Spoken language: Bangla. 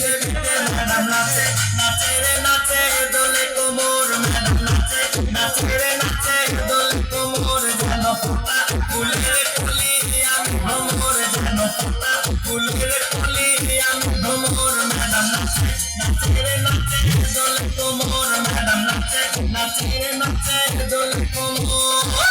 বিয়ের ভিতরে ম্যাডাম নাচে নাচে রে নাচে দোলে কোমর ম্যাডাম নাচে নাচে রে নাচে দোলে কোমর যেন ফুটা ফুলের ফুলি আমি ভ্রমর যেন ফুটা ফুলের ফুলি আমি ভ্রমর ম্যাডাম নাচে নাচে রে নাচে দোলে কোমর ম্যাডাম নাচে নাচে রে নাচে দোলে কোমর